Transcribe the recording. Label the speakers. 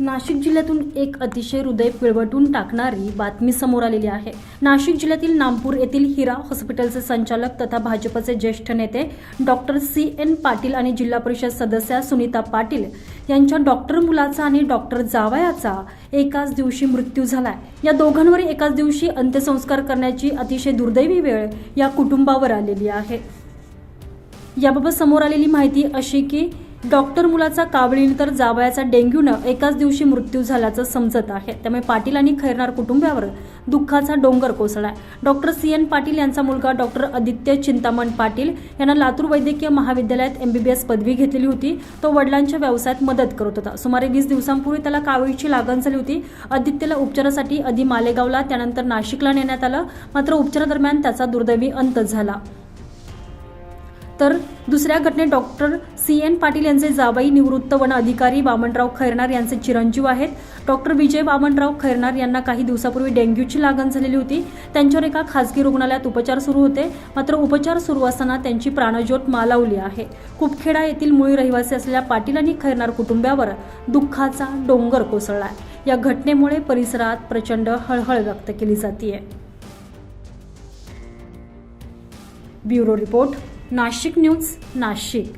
Speaker 1: नाशिक जिल्ह्यातून एक अतिशय हृदय पिळवटून टाकणारी बातमी समोर आलेली आहे. नाशिक जिल्ह्यातील नामपूर येथील हिरा हॉस्पिटलचे संचालक तथा भाजपचे ज्येष्ठ नेते डॉक्टर सी एन पाटील आणि जिल्हा परिषद सदस्या सुनीता पाटील यांच्या डॉक्टर मुलाचा आणि डॉक्टर जावयाचा एकाच दिवशी मृत्यू झालाय. या दोघांवर एकाच दिवशी अंत्यसंस्कार करण्याची अतिशय दुर्दैवी वेळ या कुटुंबावर आलेली आहे. याबाबत समोर आलेली माहिती अशी की डॉक्टर मुलाचा कावळीने तर जावयाचा डेंग्यूनं एकाच दिवशी मृत्यू झाल्याचं समजत आहे. त्यामुळे पाटील आणि खैरनार कुटुंबावर दुःखाचा डोंगर कोसळलाय. डॉक्टर सी एन पाटील यांचा मुलगा डॉक्टर आदित्य चिंतामण पाटील यांना लातूर वैद्यकीय महाविद्यालयात एमबीबीएस पदवी घेतलेली होती. तो वडिलांच्या व्यवसायात मदत करत होता. सुमारे वीस दिवसांपूर्वी त्याला कावळीची लागण झाली होती. आदित्यला उपचारासाठी आधी मालेगावला त्यानंतर नाशिकला नेण्यात आलं. मात्र उपचारादरम्यान त्याचा दुर्दैवी अंत झाला. तर दुसऱ्या घटनेत डॉक्टर सी एन पाटील यांचे जाबाई निवृत्त वन अधिकारी वामनराव खैरनार यांचे चिरंजीव आहेत. डॉक्टर विजय वामनराव खैरनार यांना काही दिवसापूर्वी डेंग्यूची लागण झालेली होती. त्यांच्यावर एका खासगी रुग्णालयात उपचार सुरू होते. मात्र उपचार सुरू असताना त्यांची प्राणज्योत मालावली आहे. कुपखेडा येथील मूळ रहिवासी असलेल्या पाटील आणि खैरनार कुटुंबावर दुःखाचा डोंगर कोसळला या घटनेमुळे परिसरात प्रचंड हळहळ व्यक्त केली जाते bureau report Nashik news Nashik.